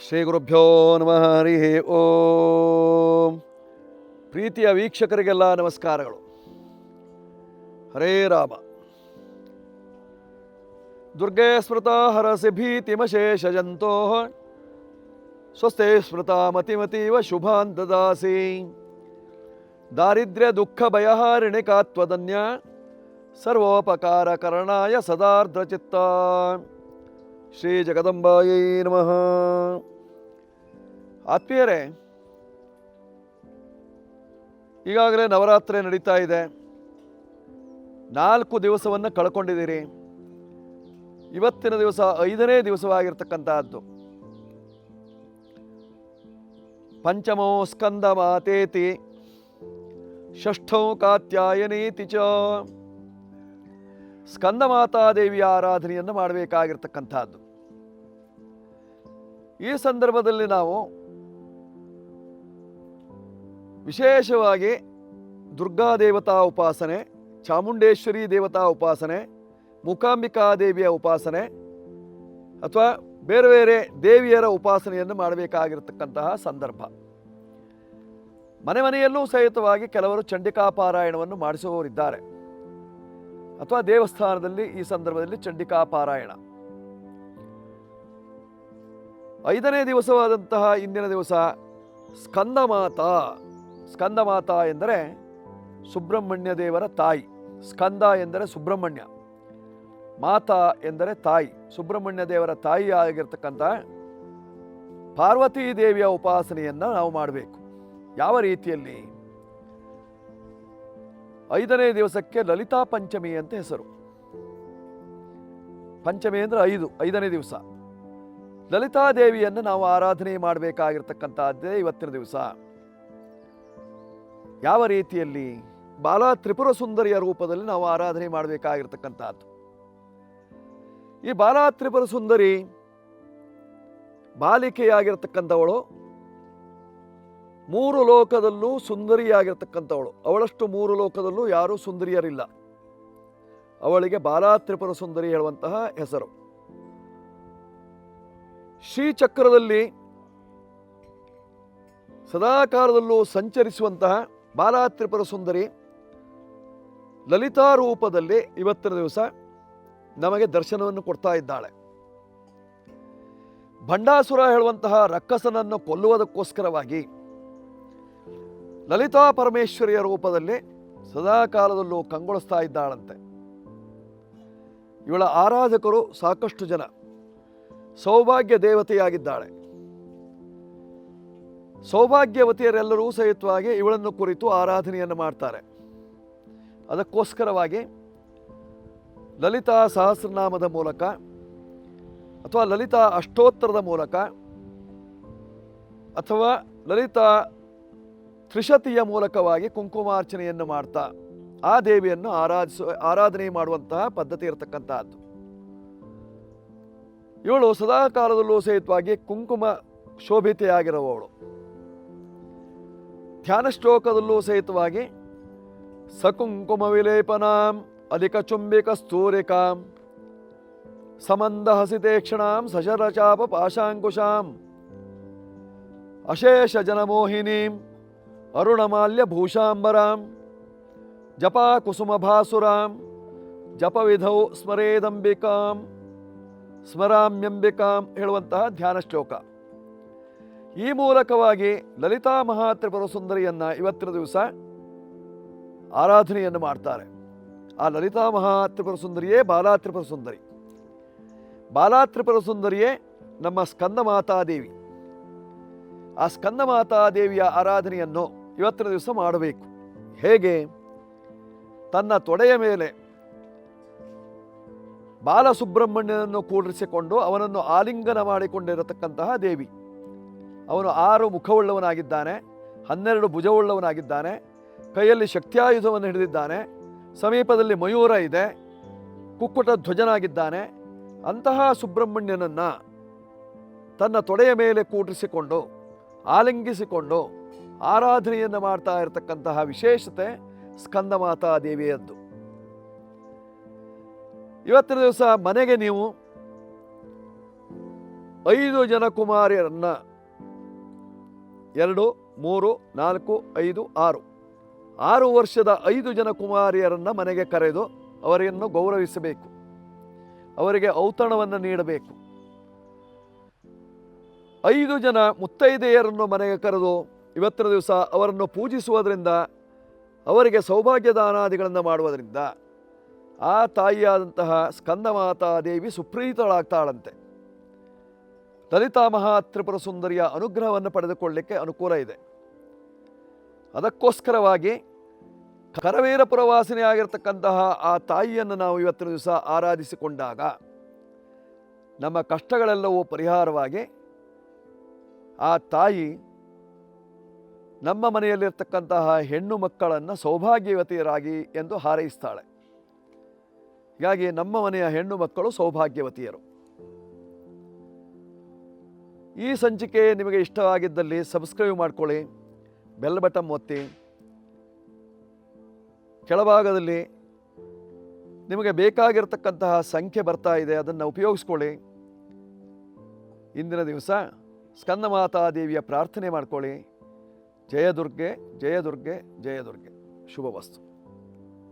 ಶ್ರೀ ಗುರುಭ್ಯೋ ನಮಃ ಹರಿ ಓಂ ಪ್ರೀತಿಯ ವೀಕ್ಷಕರಿಗೆಲ್ಲ ನಮಸ್ಕಾರಗಳು ಹರೇ ರಾಮ ದುರ್ಗೆ ಸ್ಮೃತ ಹರಸಿ ಭೀತಿಮಶೇಷ ಜಂತೋ ಸ್ವಸ್ತೆ ಸ್ಮೃತ ಮತಿಮತೀವ ಶುಭಾನ್ ದದಾಸಿ ದಾರಿದ್ರ್ಯ ದುಃಖ ಭಯಹಾರಿಣಿಕಾತ್ವದನ್ಯ ಸರ್ವೋಪಕಾರ ಕರಣಾಯ ಸದಾರ್ದ್ರಚಿತ್ತ ಶ್ರೀ ಜಗದಂಬಾಯೈ ನಮಃ. ಆತ್ಮೀಯರೇ, ಈಗಾಗಲೇ ನವರಾತ್ರಿ ನಡೀತಾ ಇದೆ. ನಾಲ್ಕು ದಿವಸವನ್ನು ಕಳ್ಕೊಂಡಿದ್ದೀರಿ. ಇವತ್ತಿನ ದಿವಸ ಐದನೇ ದಿವಸವಾಗಿರ್ತಕ್ಕಂತಹದ್ದು. ಪಂಚಮೋ ಸ್ಕಂದ ಮಾತೇತಿ, ಷಷ್ಠೋ ಕಾತ್ಯಾಯನೀತಿ ಚ. ಸ್ಕಂದ ಮಾತಾದೇವಿಯ ಆರಾಧನೆಯನ್ನು ಮಾಡಬೇಕಾಗಿರ್ತಕ್ಕಂಥದ್ದು. ಈ ಸಂದರ್ಭದಲ್ಲಿ ನಾವು ವಿಶೇಷವಾಗಿ ದುರ್ಗಾ ದೇವತಾ ಉಪಾಸನೆ, ಚಾಮುಂಡೇಶ್ವರಿ ದೇವತಾ ಉಪಾಸನೆ ಮೂಕಾಂಬಿಕಾ ದೇವಿಯ ಉಪಾಸನೆ ಅಥವಾ ಬೇರೆ ಬೇರೆ ದೇವಿಯರ ಉಪಾಸನೆಯನ್ನು ಮಾಡಬೇಕಾಗಿರತಕ್ಕಂತಹ ಸಂದರ್ಭ. ಮನೆ ಮನೆಯಲ್ಲೂ ಸಹಿತವಾಗಿ ಕೆಲವರು ಚಂಡಿಕಾ ಪಾರಾಯಣವನ್ನು ಮಾಡಿಸುವವರಿದ್ದಾರೆ. ಅಥವಾ ದೇವಸ್ಥಾನದಲ್ಲಿ ಈ ಸಂದರ್ಭದಲ್ಲಿ ಚಂಡಿಕಾ ಪಾರಾಯಣ. ಐದನೇ ದಿವಸವಾದಂತಹ ಇಂದಿನ ದಿವಸ ಸ್ಕಂದಮಾತಾ. ಸ್ಕಂದಮಾತಾ ಎಂದರೆ ಸುಬ್ರಹ್ಮಣ್ಯ ದೇವರ ತಾಯಿ. ಸ್ಕಂದ ಎಂದರೆ ಸುಬ್ರಹ್ಮಣ್ಯ. ಮಾತಾ ಎಂದರೆ ತಾಯಿ. ಸುಬ್ರಹ್ಮಣ್ಯ ದೇವರ ತಾಯಿ ಆಗಿರ್ತಕ್ಕಂಥ ಪಾರ್ವತೀ ದೇವಿಯ ಉಪಾಸನೆಯನ್ನು ನಾವು ಮಾಡಬೇಕು. ಯಾವ ರೀತಿಯಲ್ಲಿ? ಐದನೇ ದಿವಸಕ್ಕೆ ಲಲಿತಾ ಪಂಚಮಿ ಅಂತ ಹೆಸರು. ಪಂಚಮಿ ಅಂದರೆ ಐದು, ಐದನೇ ದಿವಸ. ಲಲಿತಾ ದೇವಿಯನ್ನು ನಾವು ಆರಾಧನೆ ಮಾಡಬೇಕಾಗಿರ್ತಕ್ಕಂಥದ್ದೇ ಇವತ್ತಿನ ದಿವಸ. ಯಾವ ರೀತಿಯಲ್ಲಿ ಬಾಲ ತ್ರಿಪುರ ಸುಂದರಿಯ ರೂಪದಲ್ಲಿ ನಾವು ಆರಾಧನೆ ಮಾಡಬೇಕಾಗಿರ್ತಕ್ಕಂಥದ್ದು. ಈ ಬಾಲ ತ್ರಿಪುರ ಸುಂದರಿ ಬಾಲಿಕೆಯಾಗಿರ್ತಕ್ಕಂಥವಳು ಮೂರು ಲೋಕದಲ್ಲೂ ಸುಂದರಿಯಾಗಿರ್ತಕ್ಕಂಥವಳು. ಅವಳಷ್ಟು ಮೂರು ಲೋಕದಲ್ಲೂ ಯಾರೂ ಸುಂದರಿಯರಿಲ್ಲ. ಅವಳಿಗೆ ಬಾಲಾತ್ರಿಪುರ ಸುಂದರಿ ಹೇಳುವಂತಹ ಹೆಸರು. ಶ್ರೀಚಕ್ರದಲ್ಲಿ ಸದಾಕಾಲದಲ್ಲೂ ಸಂಚರಿಸುವಂತಹ ಬಾಲಾತ್ರಿಪುರ ಸುಂದರಿ ಲಲಿತಾ ರೂಪದಲ್ಲಿ ಇವತ್ತಿನ ದಿವಸ ನಮಗೆ ದರ್ಶನವನ್ನು ಕೊಡ್ತಾ ಇದ್ದಾಳೆ. ಭಂಡಾಸುರ ಹೇಳುವಂತಹ ರಕ್ಕಸನನ್ನು ಕೊಲ್ಲುವುದಕ್ಕೋಸ್ಕರವಾಗಿ ಲಲಿತಾ ಪರಮೇಶ್ವರಿಯ ರೂಪದಲ್ಲಿ ಸದಾಕಾಲದಲ್ಲೂ ಕಂಗೊಳಿಸ್ತಾ ಇದ್ದಾಳಂತೆ. ಇವಳ ಆರಾಧಕರು ಸಾಕಷ್ಟು ಜನ. ಸೌಭಾಗ್ಯ ದೇವತೆಯಾಗಿದ್ದಾಳೆ. ಸೌಭಾಗ್ಯವತಿಯರೆಲ್ಲರೂ ಸಹಿತವಾಗಿ ಇವಳನ್ನು ಕುರಿತು ಆರಾಧನೆಯನ್ನು ಮಾಡ್ತಾರೆ. ಅದಕ್ಕೋಸ್ಕರವಾಗಿ ಲಲಿತಾ ಸಹಸ್ರನಾಮದ ಮೂಲಕ ಅಥವಾ ಲಲಿತಾ ಅಷ್ಟೋತ್ತರದ ಮೂಲಕ ಅಥವಾ ಲಲಿತಾ ತ್ರಿಶತಿಯ ಮೂಲಕವಾಗಿ ಕುಂಕುಮಾರ್ಚನೆಯನ್ನು ಮಾಡ್ತಾ, ಆ ದೇವಿಯನ್ನು ಆರಾಧಿಸುವ ಆರಾಧನೆ ಮಾಡುವಂತಹ ಪದ್ಧತಿ ಇರತಕ್ಕಂತಹದ್ದು. ಇವಳು ಸದಾಕಾಲದಲ್ಲೂ ಸಹಿತವಾಗಿ ಕುಂಕುಮ ಶೋಭಿತೆಯಾಗಿರುವವಳು. ಧ್ಯಾನ ಶ್ಲೋಕದಲ್ಲೂ ಸಹಿತವಾಗಿ ಸಕುಂಕುಮ ವಿಲೇಪನಾಂ ಅಧಿಕ ಚುಂಬಿಕ ಸ್ತೂರಿಕಾಂ ಸಮಂದ ಹಸಿತೇಕ್ಷಣಾಂ ಸಶರಚಾಪ ಪಾಶಾಂಕುಶಾಂ, ಅಶೇಷ ಜನಮೋಹಿನೀಂ ಅರುಣಮಾಲ್ಯ ಭೂಷಾಂಬರಾಂ, ಜಪಾ ಕುಸುಮಭಾಸುರಾಂ, ಜಪವಿಧೌ ಸ್ಮರೇದಂಬಿಕಾಂ, ಸ್ಮರಾಮ್ಯಂಬಿಕಾಂ ಹೇಳುವಂತಹ ಧ್ಯಾನ ಶ್ಲೋಕ. ಈ ಮೂಲಕವಾಗಿ ಲಲಿತಾ ಮಹಾತ್ರಿಪುರ ಸುಂದರಿಯನ್ನು ಇವತ್ತಿನ ದಿವಸ ಆರಾಧನೆಯನ್ನು ಮಾಡ್ತಾರೆ. ಆ ಲಲಿತಾ ಮಹಾತ್ರಿಪುರ ಸುಂದರಿಯೇ ಬಾಲಾತ್ರಿಪುರ ಸುಂದರಿ. ಬಾಲಾತ್ರಿಪುರ ಸುಂದರಿಯೇ ನಮ್ಮ ಸ್ಕಂದ ಮಾತಾದೇವಿ ಆ ಸ್ಕಂದ ಮಾತಾದೇವಿಯ ಆರಾಧನೆಯನ್ನು ಇವತ್ತಿನ ದಿವಸ ಮಾಡಬೇಕು. ಹೇಗೆ? ತನ್ನ ತೊಡೆಯ ಮೇಲೆ ಬಾಲಸುಬ್ರಹ್ಮಣ್ಯನನ್ನು ಕೂಡಿಸಿಕೊಂಡು ಅವನನ್ನು ಆಲಿಂಗನ ಮಾಡಿಕೊಂಡಿರತಕ್ಕಂತಹ ದೇವಿ. ಅವನು ಆರು ಮುಖವುಳ್ಳವನಾಗಿದ್ದಾನೆ, ಹನ್ನೆರಡು ಭುಜವುಳ್ಳವನಾಗಿದ್ದಾನೆ, ಕೈಯಲ್ಲಿ ಶಕ್ತಿಯಾಯುಧವನ್ನು ಹಿಡಿದಿದ್ದಾನೆ, ಸಮೀಪದಲ್ಲಿ ಮಯೂರ ಇದೆ, ಕುಕ್ಕುಟ ಧ್ವಜನಾಗಿದ್ದಾನೆ. ಅಂತಹ ಸುಬ್ರಹ್ಮಣ್ಯನನ್ನು ತನ್ನ ತೊಡೆಯ ಮೇಲೆ ಕೂಡಿಸಿಕೊಂಡು, ಆಲಿಂಗಿಸಿಕೊಂಡು ಆರಾಧನೆಯನ್ನು ಮಾಡ್ತಾ ಇರತಕ್ಕಂತಹ ವಿಶೇಷತೆ ಸ್ಕಂದಮಾತಾ ದೇವಿಯದ್ದು. ಇವತ್ತಿನ ದಿವಸ ಮನೆಗೆ ನೀವು ಐದು ಜನ ಕುಮಾರಿಯರನ್ನ ಎರಡು, ಮೂರು, ನಾಲ್ಕು, ಐದು, ಆರು. ಆರು ವರ್ಷದ ಐದು ಜನ ಕುಮಾರಿಯರನ್ನ ಮನೆಗೆ ಕರೆದು ಅವರನ್ನು ಗೌರವಿಸಬೇಕು. ಅವರಿಗೆ ಔತಣವನ್ನು ನೀಡಬೇಕು. ಐದು ಜನ ಮುತ್ತೈದೆಯರನ್ನು ಮನೆಗೆ ಕರೆದು ಇವತ್ತಿನ ದಿವಸ ಅವರನ್ನು ಪೂಜಿಸುವುದರಿಂದ, ಅವರಿಗೆ ಸೌಭಾಗ್ಯ ದಾನಾದಿಗಳನ್ನು ಮಾಡುವುದರಿಂದ, ಆ ತಾಯಿಯಾದಂತಹ ಸ್ಕಂದಮಾತಾ ದೇವಿ ಸುಪ್ರೀತಳಾಗ್ತಾಳಂತೆ. ಲಲಿತಾ ಮಹಾತ್ರಿಪುರ ಸುಂದರಿಯ ಅನುಗ್ರಹವನ್ನು ಪಡೆದುಕೊಳ್ಳಲಿಕ್ಕೆ ಅನುಕೂಲ ಇದೆ. ಅದಕ್ಕೋಸ್ಕರವಾಗಿ ಕರವೀರ ಪುರವಾಸಿನಿಯಾಗಿರ್ತಕ್ಕಂತಹ ಆ ತಾಯಿಯನ್ನು ನಾವು ಇವತ್ತಿನ ದಿವಸ ಆರಾಧಿಸಿಕೊಂಡಾಗ, ನಮ್ಮ ಕಷ್ಟಗಳೆಲ್ಲವೂ ಪರಿಹಾರವಾಗಿ ಆ ತಾಯಿ ನಮ್ಮ ಮನೆಯಲ್ಲಿರ್ತಕ್ಕಂತಹ ಹೆಣ್ಣು ಮಕ್ಕಳನ್ನು ಸೌಭಾಗ್ಯವತಿಯರಾಗಿ ಎಂದು ಹಾರೈಸ್ತಾಳೆ. ಹೀಗಾಗಿ ನಮ್ಮ ಮನೆಯ ಹೆಣ್ಣು ಮಕ್ಕಳು ಸೌಭಾಗ್ಯವತಿಯರು. ಈ ಸಂಚಿಕೆ ನಿಮಗೆ ಇಷ್ಟವಾಗಿದ್ದಲ್ಲಿ ಸಬ್ಸ್ಕ್ರೈಬ್ ಮಾಡ್ಕೊಳ್ಳಿ, ಬೆಲ್ ಬಟನ್ ಒತ್ತಿ, ಕೆಳಭಾಗದಲ್ಲಿ ನಿಮಗೆ ಬೇಕಾಗಿರ್ತಕ್ಕಂತಹ ಸಂಖ್ಯೆ ಬರ್ತಾ ಇದೆ, ಅದನ್ನು ಉಪಯೋಗಿಸ್ಕೊಳ್ಳಿ. ಇಂದಿನ ದಿವಸ ಸ್ಕಂದಮಾತಾ ದೇವಿಯ ಪ್ರಾರ್ಥನೆ ಮಾಡ್ಕೊಳ್ಳಿ. जय दुर्गे जय दुर्गे जय दुर्गे। शुभवस्तु